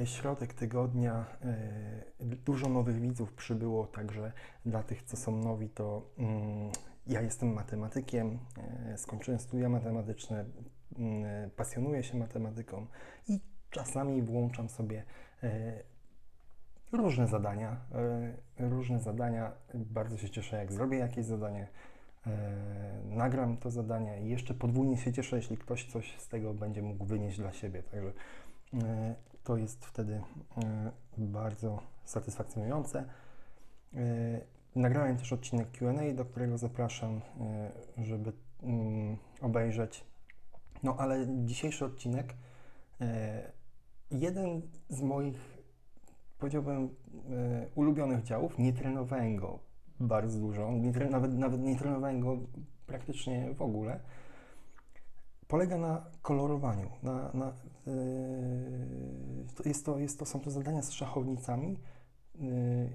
e, środek tygodnia. e, Dużo nowych widzów przybyło, także dla tych, co są nowi, to mm, ja jestem matematykiem, e, skończyłem studia matematyczne, mm, pasjonuję się matematyką i czasami włączam sobie różne zadania. Różne zadania. Bardzo się cieszę, jak zrobię jakieś zadanie. Nagram to zadanie i jeszcze podwójnie się cieszę, jeśli ktoś coś z tego będzie mógł wynieść dla siebie. Także to jest wtedy e, bardzo satysfakcjonujące. E, Nagrałem też odcinek QA, do którego zapraszam, e, żeby mm, obejrzeć. No ale dzisiejszy odcinek, jeden z moich, powiedziałbym, ulubionych działów, nie trenowałem go bardzo dużo, nie, nawet, nawet nie trenowałem go praktycznie w ogóle, polega na kolorowaniu. Na, na, to jest to, jest to, są to zadania z szachownicami e,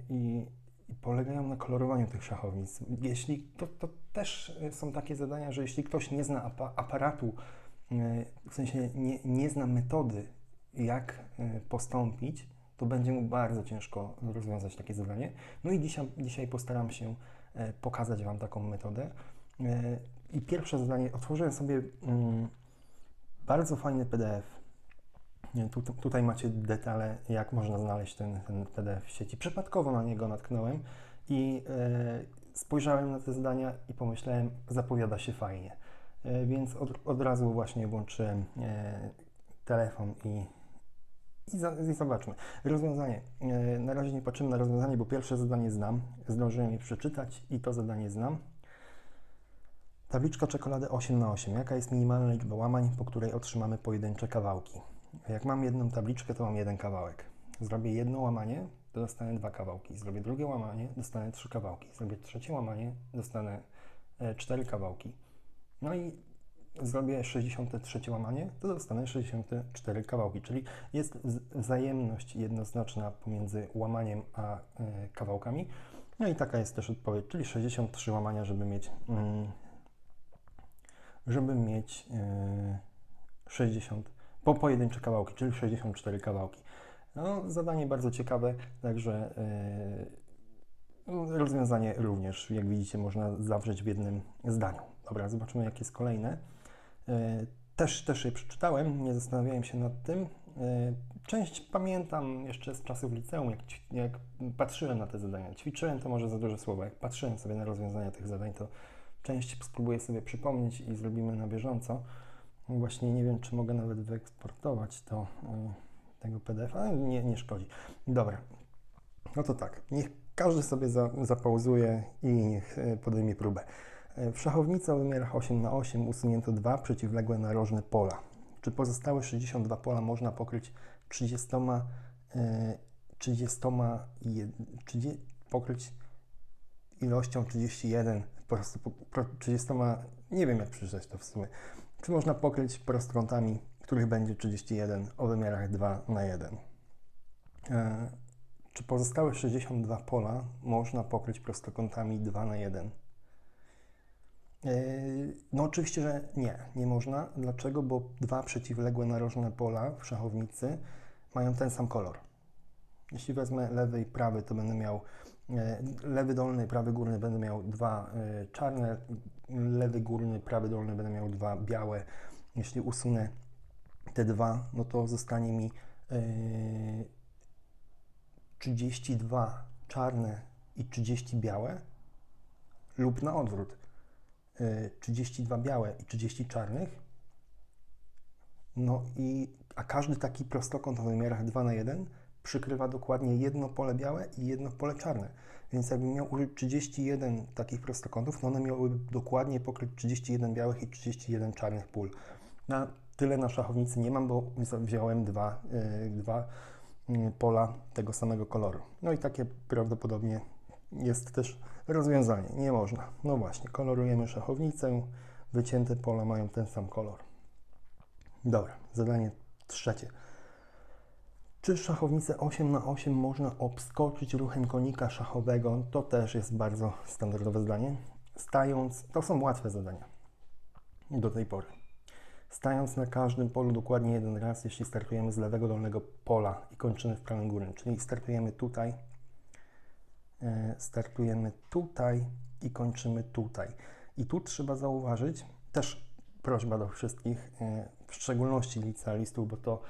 i, i polegają na kolorowaniu tych szachownic. Jeśli to, to też są takie zadania, że jeśli ktoś nie zna apa, aparatu, e, w sensie nie, nie zna metody, jak postąpić, to będzie mu bardzo ciężko rozwiązać takie zadanie. No i dzisiaj, dzisiaj postaram się e, pokazać Wam taką metodę. E, I pierwsze zadanie, otworzyłem sobie mm, bardzo fajny PDF. Tu, tutaj macie detale, jak można znaleźć ten, ten PDF w sieci. Przypadkowo na niego natknąłem i e, spojrzałem na te zadania i pomyślałem, zapowiada się fajnie. E, więc od, od razu właśnie włączyłem e, telefon i, i, za, i zobaczmy. Rozwiązanie. Na razie nie patrzymy na rozwiązanie, bo pierwsze zadanie znam. Zdążyłem je przeczytać i to zadanie znam. Tabliczka czekolady 8 na 8. Jaka jest minimalna liczba łamań, po której otrzymamy pojedyncze kawałki? Jak mam jedną tabliczkę, to mam jeden kawałek. Zrobię jedno łamanie, to dostanę dwa kawałki. Zrobię drugie łamanie, dostanę trzy kawałki. Zrobię trzecie łamanie, dostanę e, cztery kawałki. No i zrobię 63 łamanie, to dostanę 64 kawałki. Czyli jest wz- wzajemność jednoznaczna pomiędzy łamaniem a e, kawałkami. No i taka jest też odpowiedź, czyli 63 łamania, żeby mieć, mm, żeby mieć e, 60 po pojedyncze kawałki, czyli 64 kawałki. No, zadanie bardzo ciekawe, także yy, rozwiązanie również, jak widzicie, można zawrzeć w jednym zdaniu. Dobra, zobaczymy, jakie jest kolejne. Yy, też, też je przeczytałem, nie zastanawiałem się nad tym. Yy, część pamiętam jeszcze z czasów liceum, jak, jak patrzyłem na te zadania. Ćwiczyłem to może za duże słowo. Jak patrzyłem sobie na rozwiązania tych zadań, to część spróbuję sobie przypomnieć i zrobimy na bieżąco. Właśnie nie wiem, czy mogę nawet wyeksportować to, y, tego PDF, ale nie, nie szkodzi. Dobra, no to tak, niech każdy sobie za, zapauzuje i niech y, podejmie próbę. Y, W szachownicy o wymiarach 8 na 8 usunięto dwa przeciwległe narożne pola. Czy pozostałe 62 pola można pokryć 30, y, 30, jed- 30 pokryć ilością 31, po prostu po, pro- 30, nie wiem jak przeczytać to w sumie. Czy można pokryć prostokątami, których będzie 31 o wymiarach 2 na 1? E, czy pozostałe 62 pola można pokryć prostokątami 2 na 1? E, no oczywiście, że nie, nie można. Dlaczego? Bo dwa przeciwległe narożne pola w szachownicy mają ten sam kolor. Jeśli wezmę lewy i prawy, to będę miał lewy dolny prawy górny będę miał dwa e, czarne, lewy górny, prawy dolny będę miał dwa białe. Jeśli usunę te dwa, no to zostanie mi e, 32 czarne i 30 białe lub na odwrót. e, 32 białe i 30 czarnych. No i a każdy taki prostokąt o wymiarach 2 na 1 przykrywa dokładnie jedno pole białe i jedno pole czarne. Więc jakbym miał użyć 31 takich prostokątów, to one miałyby dokładnie pokryć 31 białych i 31 czarnych pól. Na tyle na szachownicy nie mam, bo wziąłem dwa, yy, dwa yy, pola tego samego koloru. No i takie prawdopodobnie jest też rozwiązanie. Nie można. No właśnie, kolorujemy szachownicę, wycięte pola mają ten sam kolor. Dobra, zadanie trzecie. Czy szachownicę 8 na 8 można obskoczyć ruchem konika szachowego? To też jest bardzo standardowe zdanie. Stając, to są łatwe zadania do tej pory. stając na każdym polu dokładnie jeden raz, jeśli startujemy z lewego dolnego pola i kończymy w prawym górnym. Czyli startujemy tutaj, e, startujemy tutaj i kończymy tutaj. I tu trzeba zauważyć, też prośba do wszystkich, e, w szczególności licealistów, bo to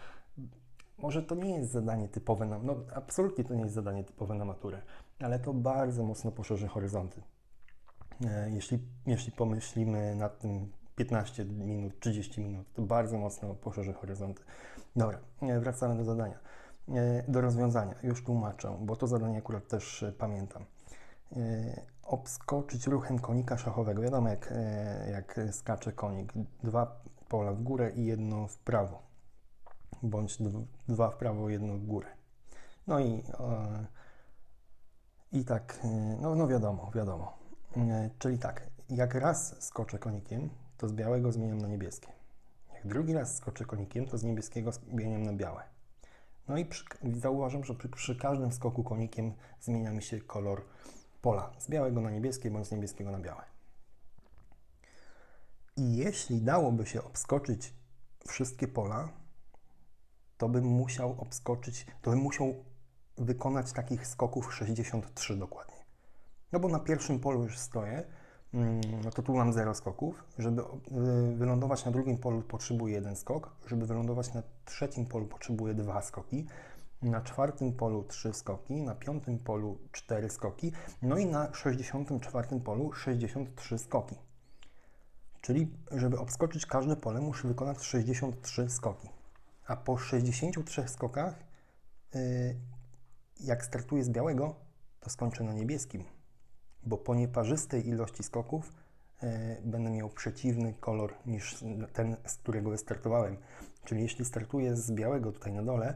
może to nie jest zadanie typowe na, no absolutnie to nie jest zadanie typowe na maturę, ale to bardzo mocno poszerzy horyzonty. E, Jeśli, jeśli pomyślimy nad tym 15 minut, 30 minut, to bardzo mocno poszerzy horyzonty. Dobra, e, wracamy do zadania. E, Do rozwiązania, już tłumaczę, bo to zadanie akurat też pamiętam. Obskoczyć ruchem konika szachowego. Wiadomo, jak, jak skacze konik. Dwa pola w górę i jedno w prawo. Bądź dw- dwa w prawo, jedno w górę. No i, e, i tak, e, no, no wiadomo, wiadomo. E, Czyli tak, jak raz skoczę konikiem, to z białego zmieniam na niebieskie. Jak drugi raz skoczę konikiem, to z niebieskiego zmieniam na białe. No i przy, zauważam, że przy, przy każdym skoku konikiem zmienia mi się kolor pola. Z białego na niebieskie, bądź z niebieskiego na białe. I jeśli dałoby się obskoczyć wszystkie pola, to bym musiał obskoczyć, to bym musiał wykonać takich skoków 63 dokładnie. No bo na pierwszym polu już stoję, mm, no to tu mam 0 skoków. Żeby wylądować na drugim polu potrzebuję jeden skok, żeby wylądować na trzecim polu potrzebuję dwa skoki, na czwartym polu trzy skoki, na piątym polu cztery skoki, no i na 64 polu 63 skoki. Czyli, żeby obskoczyć każde pole, muszę wykonać 63 skoki. A po 63 skokach, y, jak startuję z białego, to skończę na niebieskim, bo po nieparzystej ilości skoków y, będę miał przeciwny kolor niż ten, z którego wystartowałem. Czyli jeśli startuję z białego tutaj na dole,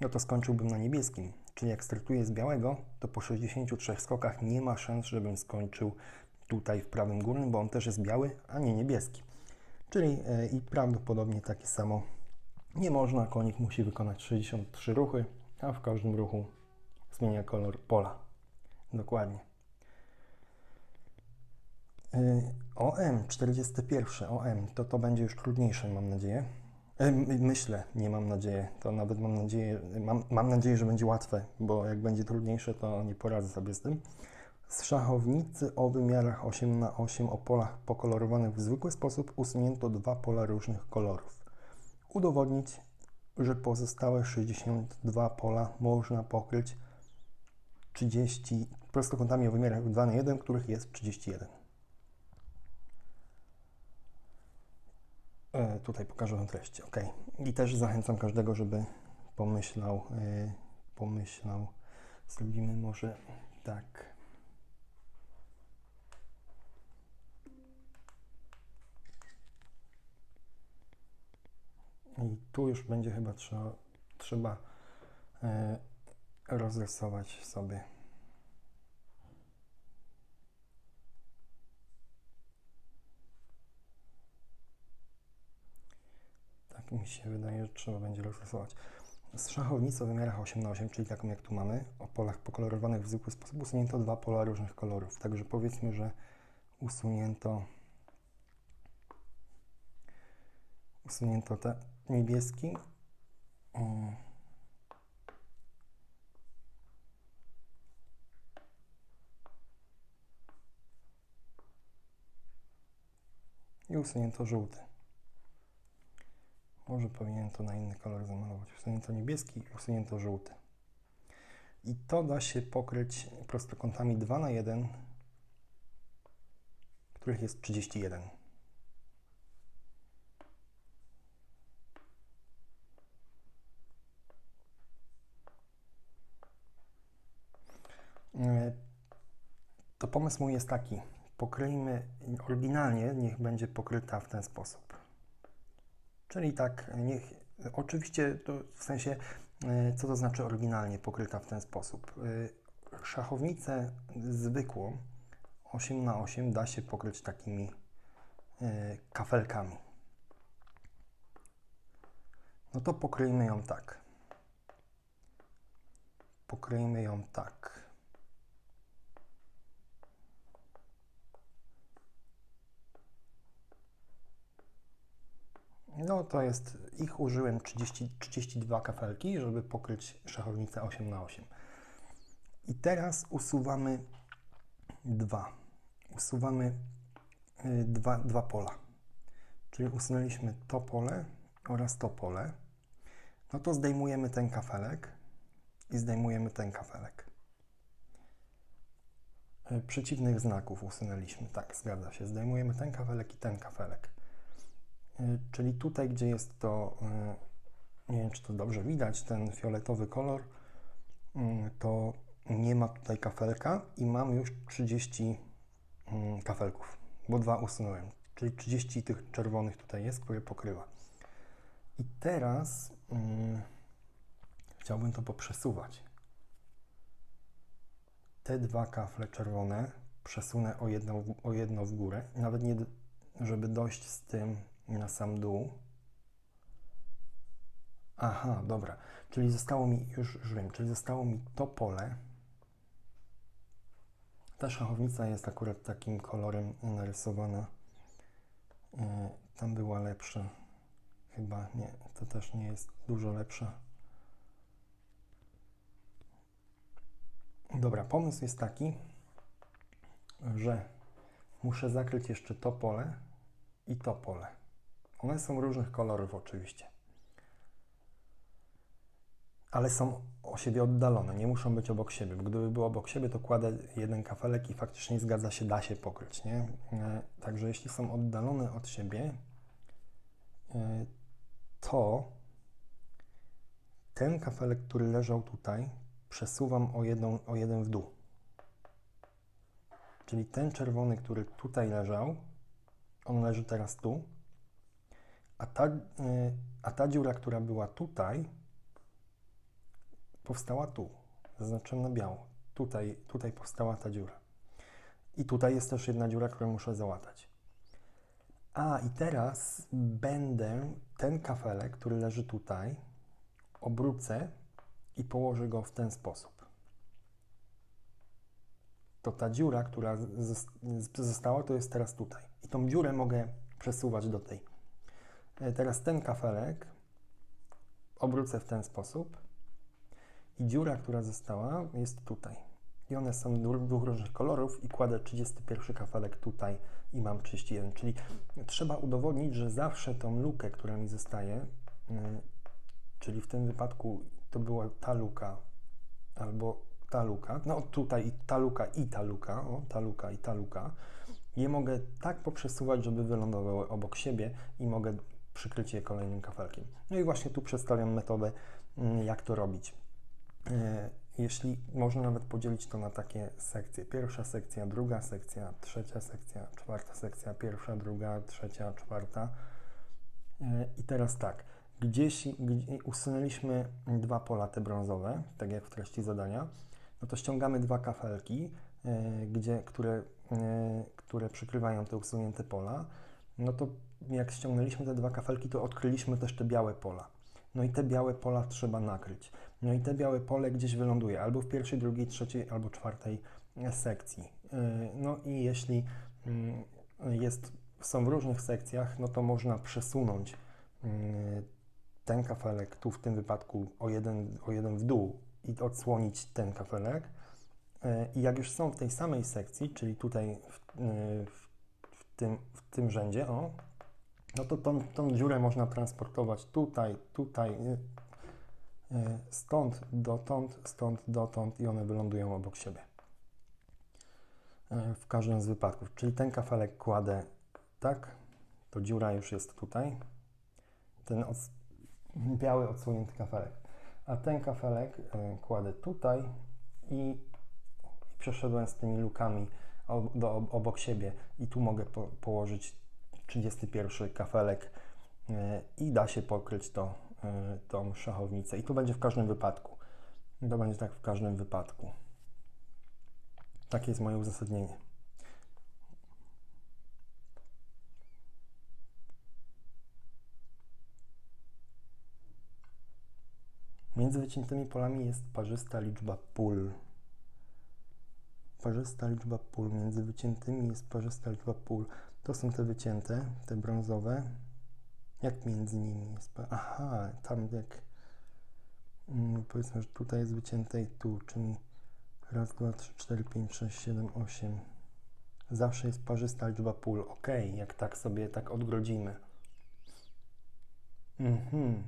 no to skończyłbym na niebieskim. Czyli jak startuję z białego, to po 63 skokach nie ma szans, żebym skończył tutaj w prawym górnym, bo on też jest biały, a nie niebieski. Czyli e, i prawdopodobnie takie samo nie można, konik musi wykonać 63 ruchy, a w każdym ruchu zmienia kolor pola. Dokładnie. OM 41, OM, to to będzie już trudniejsze, mam nadzieję. My- Myślę, nie mam nadzieję, to nawet mam nadzieję, mam, mam nadzieję, że będzie łatwe, bo jak będzie trudniejsze, to nie poradzę sobie z tym. Z szachownicy o wymiarach 8 na 8 o polach pokolorowanych w zwykły sposób usunięto dwa pola różnych kolorów. Udowodnić, że pozostałe 62 pola można pokryć 30 prostokątami o wymiarach 2 na 1, których jest 31. E, tutaj pokażę Wam treść. OK. I też zachęcam każdego, żeby pomyślał, e, pomyślał. Zrobimy może tak. I tu już będzie chyba trzeba, trzeba rozrysować sobie. Tak mi się wydaje, że trzeba będzie rozrysować. Z szachownicy o wymiarach 8 na 8 czyli taką jak tu mamy, o polach pokolorowanych w zwykły sposób, usunięto dwa pola różnych kolorów. Także powiedzmy, że usunięto usunięto te niebieski. I usunięto żółty. Może powinienem to na inny kolor zamalować. Usunięto niebieski usunięto żółty. I to da się pokryć prostokątami 2 na 1, których jest 31. E, To pomysł mój jest taki. Pokryjmy oryginalnie, niech będzie pokryta w ten sposób. Czyli tak, niech. Oczywiście, to w sensie, e, co to znaczy oryginalnie pokryta w ten sposób? E, Szachownicę zwykłą 8 na 8 da się pokryć takimi e, kafelkami. No to pokryjmy ją tak. Pokryjmy ją tak. To jest, ich użyłem 30, 32 kafelki, żeby pokryć szachownicę 8 na 8 I teraz usuwamy dwa. Usuwamy y, dwa, dwa pola. Czyli usunęliśmy to pole oraz to pole. No to zdejmujemy ten kafelek i zdejmujemy ten kafelek. Y, Przeciwnych znaków usunęliśmy. Tak, zgadza się. Zdejmujemy ten kafelek i ten kafelek. Y, Czyli tutaj, gdzie jest to, y, nie wiem czy to dobrze widać, ten fioletowy kolor, y, to nie ma tutaj kafelka i mam już 30 mm, kafelków, bo dwa usunąłem. Czyli 30 tych czerwonych tutaj jest, które pokrywa. I teraz mm, chciałbym to poprzesuwać. Te dwa kafle czerwone przesunę o jedno, o jedno w górę, nawet nie, żeby dojść z tym na sam dół. Aha, dobra. Czyli zostało mi, już, już wiem, czyli zostało mi to pole. Ta szachownica jest akurat takim kolorem narysowana. Yy, Tam była lepsza. Chyba nie, to też nie jest dużo lepsza. Dobra, pomysł jest taki, że muszę zakryć jeszcze to pole i to pole. One są różnych kolorów oczywiście. Ale są o siebie oddalone, nie muszą być obok siebie. Bo Gdyby było obok siebie, to kładę jeden kafelek i faktycznie zgadza się, da się pokryć, nie? E, Także jeśli są oddalone od siebie, e, to ten kafelek, który leżał tutaj, przesuwam o, jedną, o jeden w dół. Czyli ten czerwony, który tutaj leżał, on leży teraz tu, a ta, y, a ta dziura, która była tutaj, powstała tu. Zaznaczyłem na biało. Tutaj, tutaj powstała ta dziura. I tutaj jest też jedna dziura, którą muszę załatać. A i teraz będę ten kafelek, który leży tutaj, obrócę i położę go w ten sposób. To ta dziura, która została, to jest teraz tutaj. I tą dziurę mogę przesuwać do tej. E, Teraz ten kafelek obrócę w ten sposób i dziura, która została, jest tutaj. I one są dwóch różnych kolorów i kładę 31 kafelek tutaj i mam 31. Czyli trzeba udowodnić, że zawsze tą lukę, która mi zostaje, y, czyli w tym wypadku to była ta luka albo ta luka, no tutaj ta luka i ta luka, o, ta luka i ta luka, je mogę tak poprzesuwać, żeby wylądowały obok siebie i mogę przykryć je kolejnym kafelkiem. No i właśnie tu przedstawiam metodę, mm, jak to robić. E, Jeśli można nawet podzielić to na takie sekcje. Pierwsza sekcja, druga sekcja, trzecia sekcja, czwarta sekcja, pierwsza, druga, trzecia, czwarta. E, I teraz tak, gdzieś gdzie usunęliśmy dwa pola te brązowe, tak jak w treści zadania, no to ściągamy dwa kafelki, e, gdzie, które, które przykrywają te usunięte pola. No to jak ściągnęliśmy te dwa kafelki, to odkryliśmy też te białe pola. No i te białe pola trzeba nakryć. No i te białe pole gdzieś wyląduje albo w pierwszej, drugiej, trzeciej albo czwartej e, sekcji. Yy, No i jeśli mm, jest, są w różnych sekcjach, no to można przesunąć yy, ten kafelek tu w tym wypadku o jeden, o jeden w dół i odsłonić ten kafelek. Yy, I jak już są w tej samej sekcji, czyli tutaj w, w, tym, w tym rzędzie, o, no to tą, tą dziurę można transportować tutaj, tutaj, y, y, stąd dotąd, stąd dotąd i one wylądują obok siebie. Y, W każdym z wypadków. Czyli ten kafelek kładę tak, to dziura już jest tutaj, ten biały odsłonięty kafelek. A ten kafelek kładę tutaj i, i przeszedłem z tymi lukami do, obok siebie i tu mogę po, położyć 31 kafelek y, i da się pokryć to, y, tą szachownicę. I tu będzie w każdym wypadku. To będzie tak w każdym wypadku. Takie jest moje uzasadnienie. Między wyciętymi polami jest parzysta liczba pól. Parzysta liczba pól. Między wyciętymi jest parzysta liczba pól. To są te wycięte, te brązowe. Jak między nimi jest? Aha, tam jak mm, powiedzmy, że tutaj jest wycięte i tu, czyli raz, dwa, trzy, cztery, pięć, sześć, siedem, osiem. Zawsze jest parzysta liczba pól. Ok, jak tak sobie tak odgrodzimy. Mhm.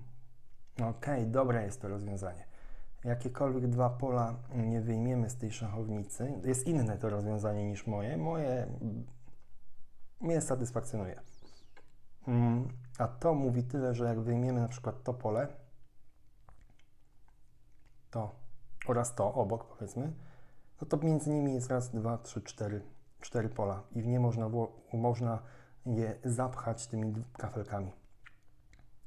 Okej, dobre jest to rozwiązanie. Jakiekolwiek dwa pola nie wyjmiemy z tej szachownicy, jest inne to rozwiązanie niż moje. Moje mnie satysfakcjonuje. Mm, A to mówi tyle, że jak wyjmiemy na przykład to pole, to oraz to obok powiedzmy, no to między nimi jest raz, dwa, trzy, cztery, cztery pola i w nie można, można je zapchać tymi kafelkami.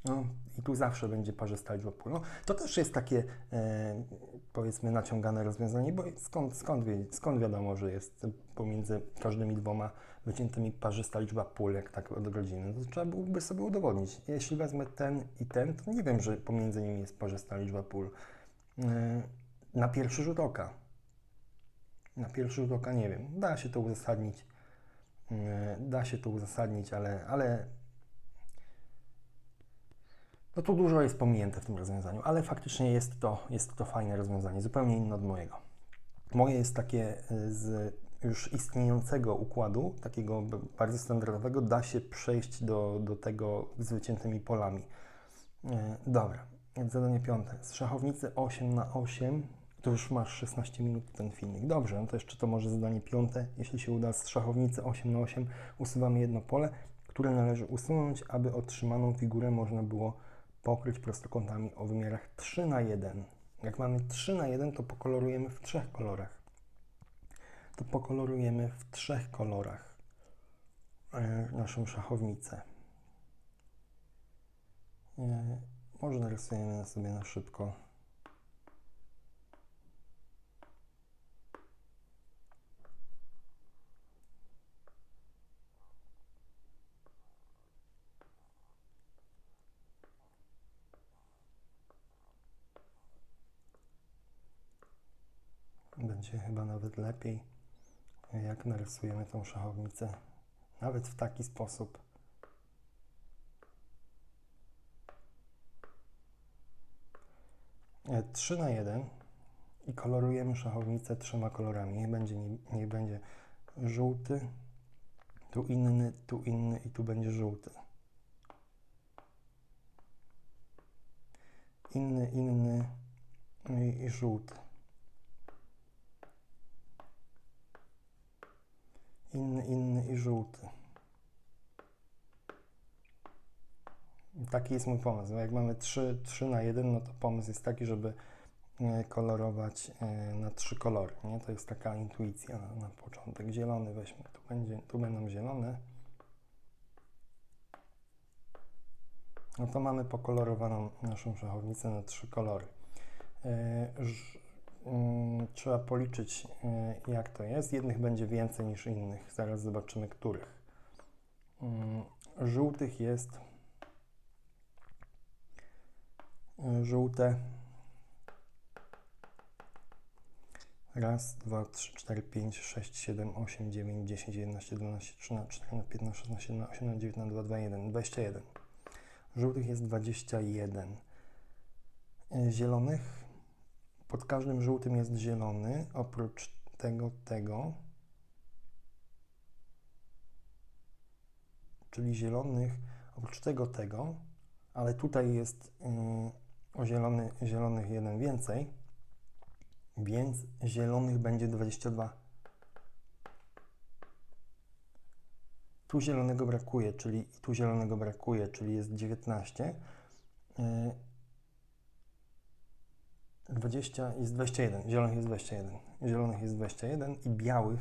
No i tu zawsze będzie parzysta liczba pól. No, to też jest takie e, powiedzmy naciągane rozwiązanie, bo skąd, skąd, wie, skąd wiadomo, że jest pomiędzy każdymi dwoma wyciętymi parzysta liczba pól, jak tak odgrodzimy. No to trzeba byłoby sobie udowodnić. Jeśli wezmę ten i ten, to nie wiem, że pomiędzy nimi jest parzysta liczba pól. E, na pierwszy rzut oka. Na pierwszy rzut oka nie wiem. Da się to uzasadnić. E, Da się to uzasadnić, ale, ale no tu dużo jest pominięte w tym rozwiązaniu, ale faktycznie jest to, jest to fajne rozwiązanie, zupełnie inne od mojego. Moje jest takie y, z już istniejącego układu, takiego b- bardzo standardowego, da się przejść do, do tego z wyciętymi polami. Y, Dobra, zadanie piąte. Z szachownicy 8 na 8 to już masz 16 minut ten filmik. Dobrze, no to jeszcze to może zadanie piąte. Jeśli się uda z szachownicy 8 na 8 usuwamy jedno pole, które należy usunąć, aby otrzymaną figurę można było pokryć prostokątami o wymiarach 3 na 1. Jak mamy 3 na 1, to pokolorujemy w trzech kolorach. To pokolorujemy w trzech kolorach e, naszą szachownicę. E, może narysujemy sobie na szybko. Będzie chyba nawet lepiej, jak narysujemy tą szachownicę. Nawet w taki sposób. E, 3 na 1 i kolorujemy szachownicę trzema kolorami. Niech będzie, niech będzie żółty, tu inny, tu inny i tu będzie żółty. Inny, inny i, i żółty. Inny, inny i żółty. Taki jest mój pomysł. Jak mamy 3, 3 na 1, no to pomysł jest taki, żeby e, kolorować e, na trzy kolory. Nie? To jest taka intuicja na, na początek. Zielony weźmy, tu, będzie, tu będą zielone. No to mamy pokolorowaną naszą szachownicę na trzy kolory. Trzeba policzyć, e, jak to jest. Jednych będzie więcej niż innych. Zaraz zobaczymy, których. Mm, Żółtych jest e, żółte. Raz, dwa, trzy, cztery, pięć, sześć, siedem, osiem, dziewięć, dziesięć, jedenaście, dwanaście, trzynaście, czternaście, piętnaście, szesnaście, siedemnaście, osiemnaście, dziewiętnaście, dwa, dwa, jeden, dwadzieścia jeden. Żółtych jest dwadzieścia jeden. E, Zielonych pod każdym żółtym jest zielony, oprócz tego, tego. Czyli zielonych, oprócz tego, tego, ale tutaj jest mm, o zielony, zielonych jeden więcej, więc zielonych będzie 22. Tu zielonego brakuje, czyli tu zielonego brakuje, czyli jest 19. Y, 20 jest 21, zielonych jest 21, zielonych jest 21 i białych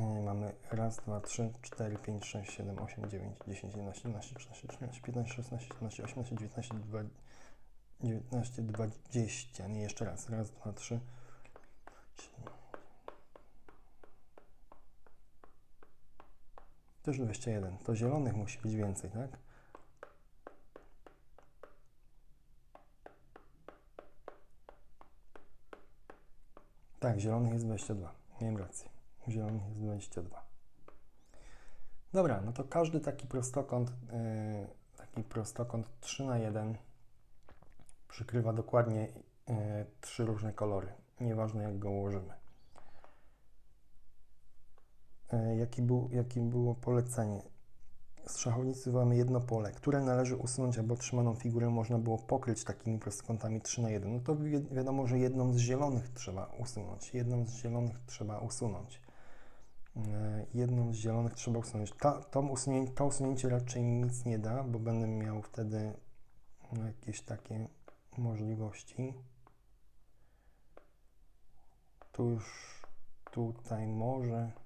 yy, mamy raz, dwa, trzy, cztery, pięć, sześć, siedem, osiem, dziewięć, dziesięć, jedenaście, dwanaście, trzynaście, czternaście, piętnaście, szesnaście, siedemnaście, osiemnaście, dziewiętnaście, dwa, 19, 20, nie jeszcze raz, raz, dwa, trzy, też 21, to zielonych musi być więcej, tak? Tak, zielonych jest 22. Miałem rację. Zielonych jest 22. Dobra, no to każdy taki prostokąt, yy, taki prostokąt 3 na 1 przykrywa dokładnie yy, trzy różne kolory, nieważne jak go ułożymy. Yy, jaki był, jakim było polecenie? Z szachownicy mamy jedno pole, które należy usunąć, aby otrzymaną figurę można było pokryć takimi prostokątami 3 na 1. No to wi wiadomo, że jedną z zielonych trzeba usunąć. Jedną z zielonych trzeba usunąć. Yy, jedną z zielonych trzeba usunąć. Ta, to, usunięcie, to usunięcie raczej nic nie da, bo będę miał wtedy no, jakieś takie możliwości. Tu już tutaj może.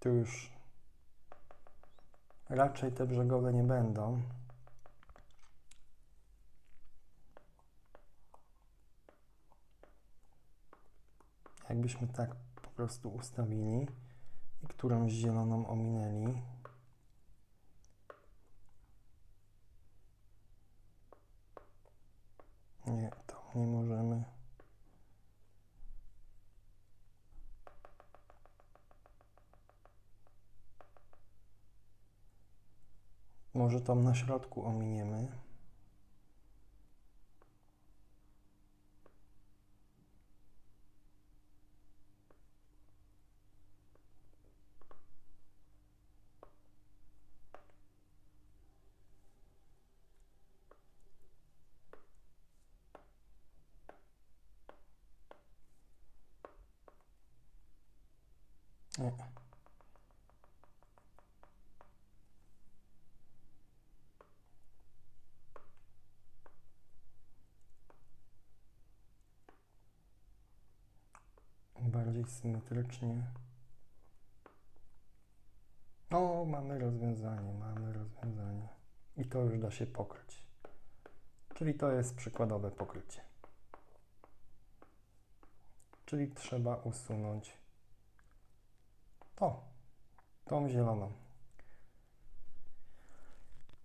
Tu już raczej te brzegowe nie będą. Jakbyśmy tak po prostu ustawili i którąś zieloną ominęli. Nie, to nie możemy. Może tą na środku ominiemy. Nie. Bardziej symetrycznie. O, mamy rozwiązanie, mamy rozwiązanie. I to już da się pokryć. Czyli to jest przykładowe pokrycie. Czyli trzeba usunąć to, tą zieloną.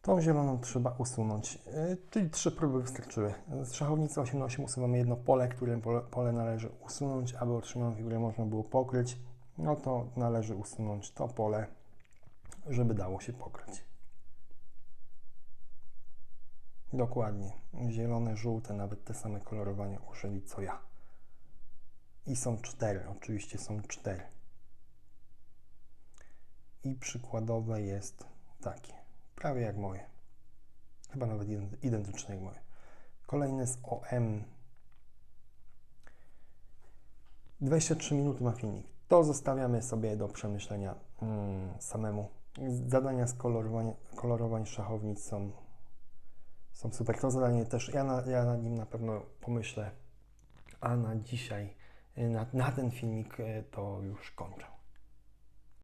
Tą zieloną trzeba usunąć, yy, czyli trzy próby wystarczyły. Z szachownicy 8 na 8 usuwamy jedno pole, które pole, pole należy usunąć, aby otrzymaną figurę można było pokryć. No to należy usunąć to pole, żeby dało się pokryć. Dokładnie. Zielone, żółte, nawet te same kolorowania użyli co ja. I są cztery, oczywiście są cztery. I przykładowe jest takie prawie jak moje. Chyba nawet identyczne jak moje. Kolejny z OM. 23 minuty ma filmik. To zostawiamy sobie do przemyślenia mm, samemu. Zadania z kolorowania, kolorowań szachownic są, są super. To zadanie też, ja, na, ja nad nim na pewno pomyślę, a na dzisiaj, na, na ten filmik to już kończę.